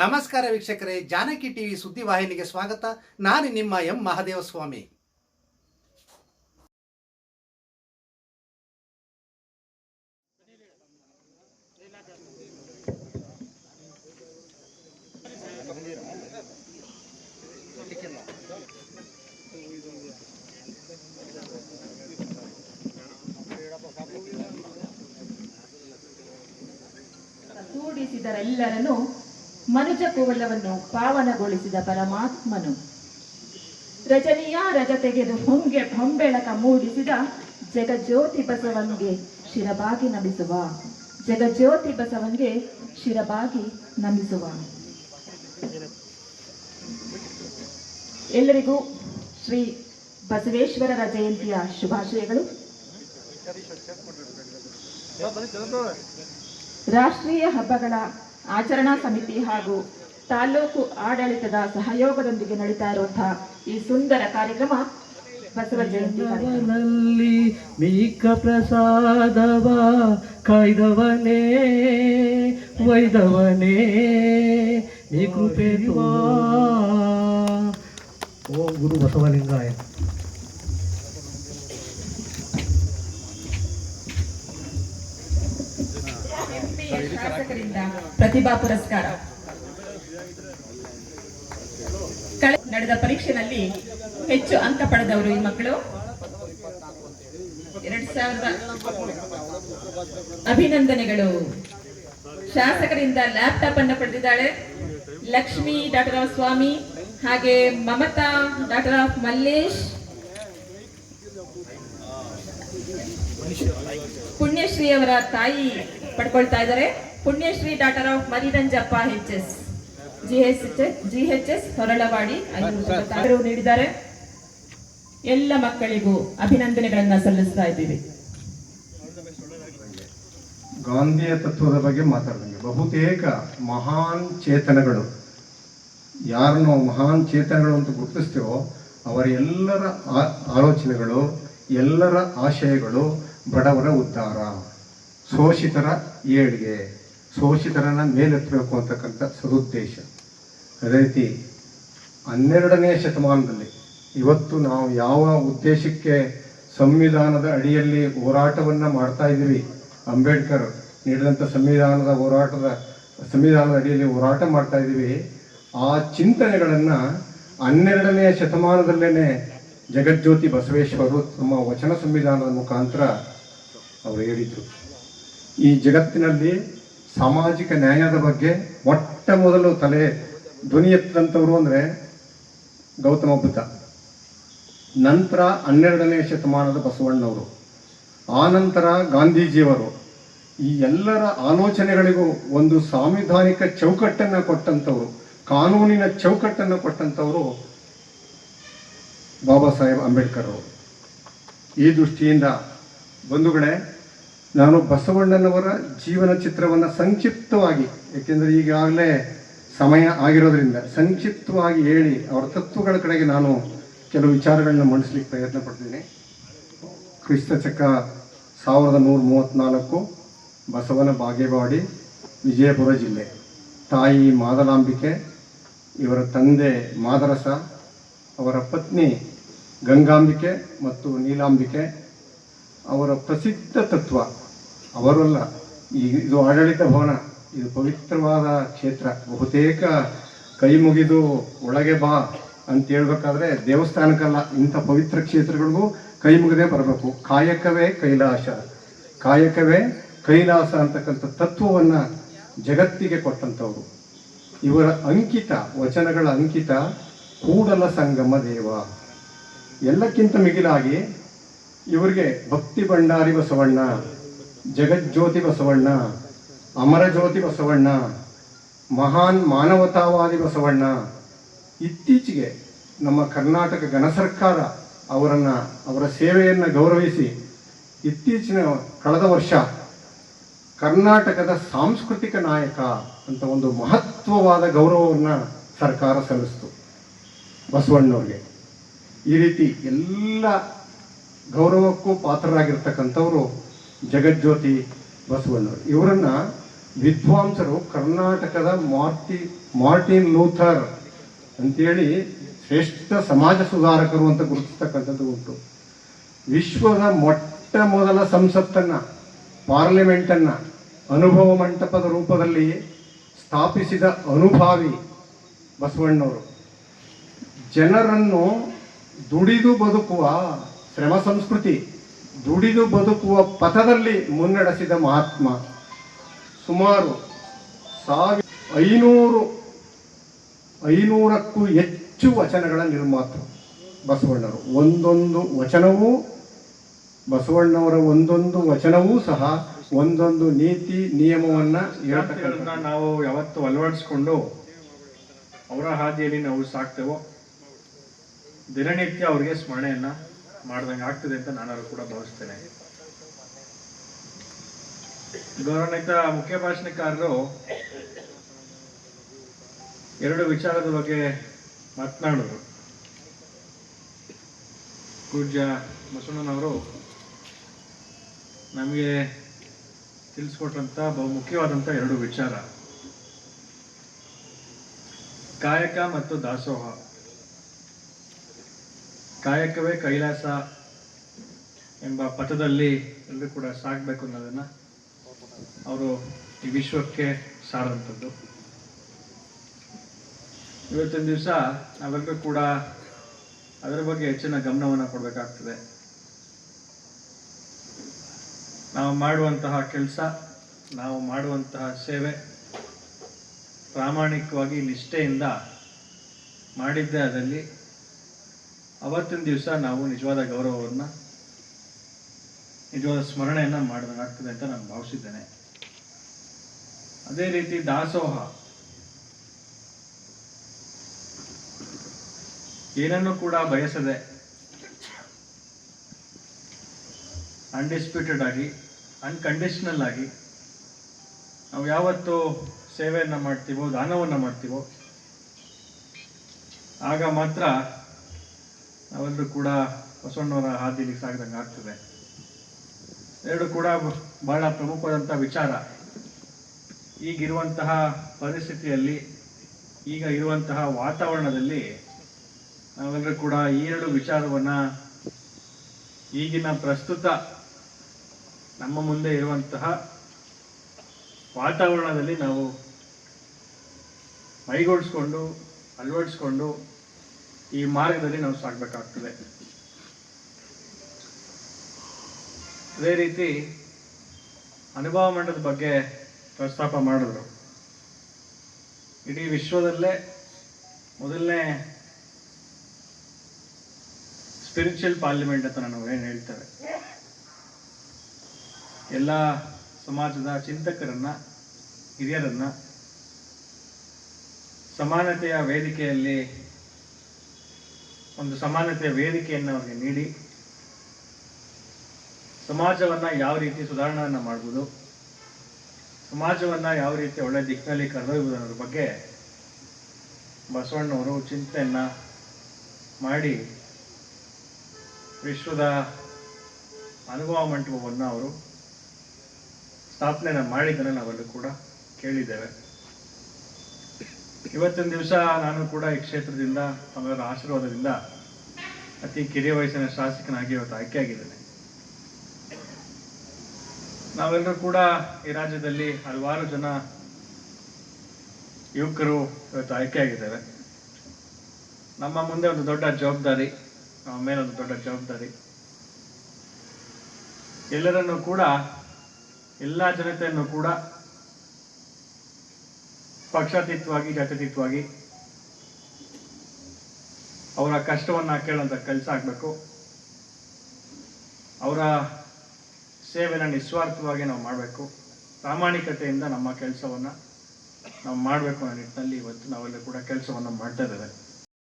ನಮಸ್ಕಾರ ವೀಕ್ಷಕರೇ ಜಾನಕಿ ಟಿವಿ ಸುದ್ದಿವಾಹಿನಿಗೆ ಸ್ವಾಗತ. ನಾನು ನಿಮ್ಮ ಎಂ ಮಹಾದೇವಸ್ವಾಮಿ. ಕೂಡಿಸಿದರೆಲ್ಲರನ್ನು ಮನುಜ ಕುವಲವನ್ನು ಪಾವನಗೊಳಿಸಿದ ಪರಮಾತ್ಮನು. ರಜನಿಯ ರಜ ತೆಗೆದು ಹೊಂಗೆ ಹೊಂಬೆಳಕ ಮೂಡಿಸಿದ ಜಗಜ್ಯೋತಿ ಬಸವನಿಗೆ ಶಿರಬಾಗಿ ನಮಿಸುವ. ಜಗಜ್ಯೋತಿ ಬಸವನಿಗೆ ಶಿರಬಾಗಿ ನಮಿಸುವ. ಎಲ್ಲರಿಗೂ ಶ್ರೀ ಬಸವೇಶ್ವರರ ಜಯಂತಿಯ ಶುಭಾಶಯಗಳು. ರಾಷ್ಟ್ರೀಯ ಹಬ್ಬಗಳ ಆಚರಣಾ ಸಮಿತಿ ಹಾಗೂ ತಾಲೂಕು ಆಡಳಿತದ ಸಹಯೋಗದೊಂದಿಗೆ ನಡೀತಾ ಇರುವಂತಹ ಈ ಸುಂದರ ಕಾರ್ಯಕ್ರಮ ಬಸವ ಜಯಂತಿ ಮೀಕ ಪ್ರಸಾದವ ಕಾಯ್ದವನೇ ವೈದವನೇ, ನೀ ಕೃಪೆ. ಓಂ ಗುರು ಬಸವಲಿಂಗಾಯ ಶಾಸಕರಿಂದ ಪ್ರತಿಭಾ ಪುರಸ್ಕಾರ. ನಡೆದ ಪರೀಕ್ಷೆನಲ್ಲಿ ಹೆಚ್ಚು ಅಂಕ ಪಡೆದವರು ಈ ಮಕ್ಕಳು. ಎರಡ್ ಸಾವಿರದ ಅಭಿನಂದನೆಗಳು. ಶಾಸಕರಿಂದ ಲ್ಯಾಪ್ಟಾಪ್ ಅನ್ನು ಪಡೆದಿದ್ದಾಳೆ. ಲಕ್ಷ್ಮಿ, ಡಾಕ್ಟರ್ ಆಫ್ ಸ್ವಾಮಿ ಹಾಗೆ ಮಮತಾ, ಡಾಕ್ಟರ್ ಆಫ್ ಮಲ್ಲೇಶ್. ಪುಣ್ಯಶ್ರೀ ಅವರ ತಾಯಿ ಪಡ್ಕೊಳ್ತಾ ಇದ್ದಾರೆ. Punyashree daughter of Mariranjappa H S G S G H S Horalavadi ನೀಡಿದ್ದಾರೆ. ಎಲ್ಲ ಮಕ್ಕಳಿಗೂ ಅಭಿನಂದನೆಗಳನ್ನ ಸಲ್ಲಿಸ್ತಾ ಇದ್ದೀವಿ. ಗಾಂಧಿಯ ತತ್ವದ ಬಗ್ಗೆ ಮಾತಾಡ್ದಂಗೆ. ಬಹುತೇಕ ಮಹಾನ್ ಚೇತನಗಳು. ಯಾರನ್ನು ನಾವು ಮಹಾನ್ ಚೇತನಗಳು ಅಂತ ಗುರುತಿಸ್ತೀವೋ ಅವರ ಎಲ್ಲರ ಆ- ಆಲೋಚನೆಗಳು ಎಲ್ಲರ ಆಶಯಗಳು ಬಡವರ ಉದ್ಧಾರ. ಶೋಷಿತರ ಏಳಿಗೆ, ಶೋಷಿತರನ್ನ ಮೇಲೆತ್ತಬೇಕು ಅಂತಕ್ಕಂಥ ಸದುದ್ದೇಶ. ಅದೇ ರೀತಿ ಹನ್ನೆರಡನೇ ಶತಮಾನದಲ್ಲಿ ಇವತ್ತು ನಾವು ಯಾವ ಉದ್ದೇಶಕ್ಕೆ ಸಂವಿಧಾನದ ಅಡಿಯಲ್ಲಿ ಹೋರಾಟವನ್ನು ಮಾಡ್ತಾ ಇದ್ದೀವಿ? ಅಂಬೇಡ್ಕರ್ ನೀಡಿದಂಥ ಸಂವಿಧಾನದ ಹೋರಾಟದ, ಸಂವಿಧಾನದ ಅಡಿಯಲ್ಲಿ ಹೋರಾಟ ಮಾಡ್ತಾ ಇದ್ದೀವಿ. ಆ ಚಿಂತನೆಗಳನ್ನು ಹನ್ನೆರಡನೆಯ ಶತಮಾನದಲ್ಲೇ ಜಗಜ್ಯೋತಿ ಬಸವೇಶ್ವರರು ತಮ್ಮ ವಚನ ಸಂವಿಧಾನದ ಮುಖಾಂತರ ಅವರು ಹೇಳಿದ್ರು. ಈ ಜಗತ್ತಿನಲ್ಲಿ ಸಾಮಾಜಿಕ ನ್ಯಾಯದ ಬಗ್ಗೆ ಮೊಟ್ಟ ಮೊದಲು ತಲೆ ಧ್ವನಿ ಎತ್ತಂಥವ್ರು ಅಂದರೆ ಗೌತಮ ಬುದ್ಧ. ನಂತರ ಹನ್ನೆರಡನೇ ಶತಮಾನದ ಬಸವಣ್ಣವರು. ಆನಂತರ ಗಾಂಧೀಜಿಯವರು. ಈ ಎಲ್ಲರ ಆಲೋಚನೆಗಳಿಗೂ ಒಂದು ಸಾಂವಿಧಾನಿಕ ಚೌಕಟ್ಟನ್ನು ಕೊಟ್ಟಂಥವ್ರು ಕಾನೂನಿನ ಚೌಕಟ್ಟನ್ನು ಕೊಟ್ಟಂಥವರು ಬಾಬಾ ಸಾಹೇಬ್ ಅಂಬೇಡ್ಕರ್ ಅವರು ಈ ದೃಷ್ಟಿಯಿಂದ ಬಂಧುಗಳೇ ನಾನು ಬಸವಣ್ಣನವರ ಜೀವನ ಚಿತ್ರವನ್ನು ಸಂಕ್ಷಿಪ್ತವಾಗಿ, ಏಕೆಂದರೆ ಈಗಾಗಲೇ ಸಮಯ ಆಗಿರೋದ್ರಿಂದ ಸಂಕ್ಷಿಪ್ತವಾಗಿ ಹೇಳಿ ಅವರ ತತ್ವಗಳ ಕಡೆಗೆ ನಾನು ಕೆಲವು ವಿಚಾರಗಳನ್ನ ಮಂಡಿಸ್ಲಿಕ್ಕೆ ಪ್ರಯತ್ನ ಪಡ್ತೀನಿ. ಕ್ರಿಸ್ತ ಚಕ ಸಾವಿರದ ನೂರ ಮೂವತ್ತ್ನಾಲ್ಕು ಬಸವನ ಬಾಗೇವಾಡಿ, ವಿಜಯಪುರ ಜಿಲ್ಲೆ. ತಾಯಿ ಮಾದಲಾಂಬಿಕೆ, ಇವರ ತಂದೆ ಮಾದರಸ, ಅವರ ಪತ್ನಿ ಗಂಗಾಂಬಿಕೆ ಮತ್ತು ನೀಲಾಂಬಿಕೆ, ಅವರ ಪ್ರಸಿದ್ಧ ತತ್ವ ಅವರಲ್ಲ. ಇದು ಆಡಳಿತ ಭವನ, ಇದು ಪವಿತ್ರವಾದ ಕ್ಷೇತ್ರ. ಬಹುತೇಕ ಕೈ ಮುಗಿದು ಒಳಗೆ ಬಾ ಅಂತ ಹೇಳ್ಬೇಕಾದ್ರೆ ದೇವಸ್ಥಾನಕ್ಕಲ್ಲ, ಇಂಥ ಪವಿತ್ರ ಕ್ಷೇತ್ರಗಳಿಗೂ ಕೈ ಮುಗದೆ ಬರಬೇಕು. ಕಾಯಕವೇ ಕೈಲಾಸ. ಕಾಯಕವೇ ಕೈಲಾಸ ಅಂತಕ್ಕಂಥ ತತ್ವವನ್ನು ಜಗತ್ತಿಗೆ ಕೊಟ್ಟಂಥವ್ರು. ಇವರ ಅಂಕಿತ, ವಚನಗಳ ಅಂಕಿತ ಕೂಡಲ ಸಂಗಮ ದೇವ. ಎಲ್ಲಕ್ಕಿಂತ ಮಿಗಿಲಾಗಿ ಇವರಿಗೆ ಭಕ್ತಿ ಭಂಡಾರಿ ಬಸವಣ್ಣ. ಜಗಜ್ಯೋತಿ ಬಸವಣ್ಣ ಅಮರಜ್ಯೋತಿ ಬಸವಣ್ಣ, ಮಹಾನ್ ಮಾನವತಾವಾದಿ ಬಸವಣ್ಣ. ಇತ್ತೀಚೆಗೆ ನಮ್ಮ ಕರ್ನಾಟಕ ಘನ ಸರ್ಕಾರ ಅವರನ್ನು, ಅವರ ಸೇವೆಯನ್ನು ಗೌರವಿಸಿ ಇತ್ತೀಚಿನ ಕಳೆದ ವರ್ಷ ಕರ್ನಾಟಕದ ಸಾಂಸ್ಕೃತಿಕ ನಾಯಕ ಅಂತ ಒಂದು ಮಹತ್ವವಾದ ಗೌರವವನ್ನು ಸರ್ಕಾರ ಸಲ್ಲಿಸ್ತು ಬಸವಣ್ಣವ್ರಿಗೆ. ಈ ರೀತಿ ಎಲ್ಲ ಗೌರವಕ್ಕೂ ಪಾತ್ರರಾಗಿರ್ತಕ್ಕಂಥವರು ಜಗಜ್ಯೋತಿ ಬಸವಣ್ಣವರು. ಇವರನ್ನ ವಿದ್ವಾಂಸರು ಕರ್ನಾಟಕದ ಮಾರ್ಟಿ, ಮಾರ್ಟಿನ್ ಲೂಥರ್ ಅಂತೇಳಿ ಶ್ರೇಷ್ಠ ಸಮಾಜ ಸುಧಾರಕರು ಅಂತ ಗುರುತಿಸ್ತಕ್ಕಂಥದ್ದು ಉಂಟು. ವಿಶ್ವದ ಮೊಟ್ಟ ಮೊದಲ ಸಂಸತ್ತನ್ನು, ಪಾರ್ಲಿಮೆಂಟನ್ನು ಅನುಭವ ಮಂಟಪದ ರೂಪದಲ್ಲಿ ಸ್ಥಾಪಿಸಿದ ಅನುಭಾವಿ ಬಸವಣ್ಣವರು. ಜನರನ್ನು ದುಡಿದು ಬದುಕುವ ಶ್ರಮ ಸಂಸ್ಕೃತಿ ದುಡಿದು ಬದುಕುವ ಪಥದಲ್ಲಿ ಮುನ್ನಡೆಸಿದ ಮಹಾತ್ಮ. ಸುಮಾರು ಸಾವಿರ ಐನೂರು, ಐನೂರಕ್ಕೂ ಹೆಚ್ಚು ವಚನಗಳ ನಿರ್ಮಾತೃ ಬಸವಣ್ಣರು. ಒಂದೊಂದು ವಚನವೂ, ಬಸವಣ್ಣವರ ಒಂದೊಂದು ವಚನವೂ ಸಹ ಒಂದೊಂದು ನೀತಿ ನಿಯಮವನ್ನ ಹೇಳ್ತಕ್ಕಂಥ ನಾವು ಯಾವತ್ತು ಅಳವಡಿಸ್ಕೊಂಡು ಅವರ ಹಾದಿಯಲ್ಲಿ ನಾವು ಸಾಕ್ತೇವೋ? ದಿನನಿತ್ಯ ಅವ್ರಿಗೆ ಸ್ಮರಣೆಯನ್ನ ಮಾಡ್ದಂಗೆ ಆಗ್ತದೆ ಅಂತ ನಾನು ಕೂಡ ಭಾವಿಸ್ತೇನೆ. ಗೌರವಾನ್ವಿತ ಮುಖ್ಯ ಭಾಷಣಕಾರರು ಎರಡು ವಿಚಾರದ ಬಗ್ಗೆ ಮಾತನಾಡಿದ್ರು. ಪೂಜ್ಯ ಬಸವಣ್ಣನವರು ನಮಗೆ ಬಹು ಮುಖ್ಯವಾದಂಥ ಎರಡು ವಿಚಾರ. ಕಾಯಕ ಮತ್ತು ದಾಸೋಹ. ಕಾಯಕವೇ ಕೈಲಾಸ ಎಂಬ ಪಥದಲ್ಲಿ ಎಲ್ಲರೂ ಕೂಡ ಸಾಗಬೇಕು ಅನ್ನೋದನ್ನ ಅವರು ಈ ವಿಶ್ವಕ್ಕೆ ಸಾರುವಂಥದ್ದು. ಇವತ್ತಿನ ದಿವಸ ನಾವೆಲ್ಲರೂ ಕೂಡ ಅದರ ಬಗ್ಗೆ ಹೆಚ್ಚಿನ ಗಮನವನ್ನು ಕೊಡಬೇಕಾಗ್ತದೆ. ನಾವು ಮಾಡುವಂತಹ ಕೆಲಸ, ನಾವು ಮಾಡುವಂತಹ ಸೇವೆ ಪ್ರಾಮಾಣಿಕವಾಗಿ ನಿಷ್ಠೆಯಿಂದ ಮಾಡಿದ್ದೇ ಅದಲ್ಲಿ ಅವತ್ತಿನ ದಿವಸ ನಾವು ನಿಜವಾದ ಗೌರವವನ್ನು, ನಿಜವಾದ ಸ್ಮರಣೆಯನ್ನು ಮಾಡಿದಾಗ್ತದೆ ಅಂತ ನಾನು ಭಾವಿಸಿದ್ದೇನೆ. ಅದೇ ರೀತಿ ದಾಸೋಹ. ಏನನ್ನು ಕೂಡ ಬಯಸದೆ ಅನ್ಡಿಸ್ಪ್ಯೂಟೆಡ್ ಆಗಿ ಅನ್ಕಂಡೀಷನಲ್ ಆಗಿ ನಾವು ಯಾವತ್ತು ಸೇವೆಯನ್ನು ಮಾಡ್ತೀವೋ, ದಾನವನ್ನು ಮಾಡ್ತೀವೋ, ಆಗ ಮಾತ್ರ ನಾವೆಲ್ಲರೂ ಕೂಡ ಬಸವಣ್ಣವರ ಹಾದಿಲಿ ಸಾಗದಂಗೆ ಆಗ್ತದೆ. ಎರಡು ಕೂಡ ಬಹಳ ಪ್ರಮುಖವಾದಂಥ ವಿಚಾರ. ಈಗಿರುವಂತಹ ಪರಿಸ್ಥಿತಿಯಲ್ಲಿ, ಈಗ ಇರುವಂತಹ ವಾತಾವರಣದಲ್ಲಿ ನಾವೆಲ್ಲರೂ ಕೂಡ ಈ ಎರಡು ವಿಚಾರವನ್ನ ಈಗಿನ ಪ್ರಸ್ತುತ ನಮ್ಮ ಮುಂದೆ ಇರುವಂತಹ ವಾತಾವರಣದಲ್ಲಿ ನಾವು ಮೈಗೂಡಿಸ್ಕೊಂಡು, ಅಳವಡಿಸ್ಕೊಂಡು ಈ ಮಾರ್ಗದಲ್ಲಿ ನಾವು ಸಾಗಬೇಕಾಗ್ತದೆ. ಅದೇ ರೀತಿ ಅನುಭವ ಮಂಡದ ಬಗ್ಗೆ ಪ್ರಸ್ತಾಪ ಮಾಡಿದ್ರು. ಇಡೀ ವಿಶ್ವದಲ್ಲೇ ಮೊದಲನೇ ಸ್ಪಿರಿಚುವಲ್ ಪಾರ್ಲಿಮೆಂಟ್ ಅಂತ ನಾವು ಏನು ಹೇಳ್ತೇವೆ. ಎಲ್ಲ ಸಮಾಜದ ಚಿಂತಕರನ್ನ, ಹಿರಿಯರನ್ನ ಸಮಾನತೆಯ ವೇದಿಕೆಯಲ್ಲಿ ಒಂದು ಸಮಾನತೆಯ ವೇದಿಕೆಯನ್ನು ಅವರಿಗೆ ನೀಡಿ. ಸಮಾಜವನ್ನ ಯಾವ ರೀತಿ ಸುಧಾರಣೆಯನ್ನ ಮಾಡ್ಬೋದು, ಸಮಾಜವನ್ನ ಯಾವ ರೀತಿ ಒಳ್ಳೆ ದಿಕ್ಕಿನಲ್ಲಿ ಕರೆದೊಯ್ಯುವುದರ ಬಗ್ಗೆ ಬಸವಣ್ಣವರು ಚಿಂತೆಯನ್ನ ಮಾಡಿ ವಿಶ್ವದ ಅನುಭವ ಮಂಟಪವನ್ನು ಅವರು ಸ್ಥಾಪನೆನ ಮಾಡಿದ್ದನ್ನು ನಾವೆಲ್ಲೂ ಕೂಡ ಕೇಳಿದ್ದೇವೆ. ಇವತ್ತಿನ ದಿವಸ ನಾನು ಕೂಡ ಈ ಕ್ಷೇತ್ರದಿಂದ ತಮ್ಮೆಲ್ಲರ ಆಶೀರ್ವಾದದಿಂದ ಅತಿ ಕಿರಿಯ ವಯಸ್ಸಿನ ಶಾಸಕನಾಗಿ ಇವತ್ತು ಆಯ್ಕೆಯಾಗಿದ್ದೇನೆ. ನಾವೆಲ್ಲರೂ ಕೂಡ ಈ ರಾಜ್ಯದಲ್ಲಿ ಹಲವಾರು ಜನ ಯುವಕರು ಇವತ್ತು ಆಯ್ಕೆಯಾಗಿದ್ದೇವೆ ನಮ್ಮ ಮುಂದೆ ಒಂದು ದೊಡ್ಡ ಜವಾಬ್ದಾರಿ, ನಮ್ಮ ಮೇಲೆ ಒಂದು ದೊಡ್ಡ ಜವಾಬ್ದಾರಿ. ಎಲ್ಲರನ್ನು ಕೂಡ, ಎಲ್ಲ ಜನತೆಯನ್ನು ಕೂಡ ಪಕ್ಷಾತೀತವಾಗಿ ಜಾತ್ಯತೀತವಾಗಿ ಅವರ ಕಷ್ಟವನ್ನ ಕೇಳುವಂಥ ಕೆಲಸ ಆಗಬೇಕು. ಅವರ ಸೇವೆನ ನಿಸ್ವಾರ್ಥವಾಗಿ ನಾವು ಮಾಡಬೇಕು. ಪ್ರಾಮಾಣಿಕತೆಯಿಂದ ನಮ್ಮ ಕೆಲಸವನ್ನ ನಾವು ಮಾಡಬೇಕು ಅನ್ನೋ ನಿಟ್ಟಿನಲ್ಲಿ ಇವತ್ತು ನಾವೆಲ್ಲ ಕೂಡ ಕೆಲಸವನ್ನ ಮಾಡ್ತಾ ಇದ್ದೇವೆ.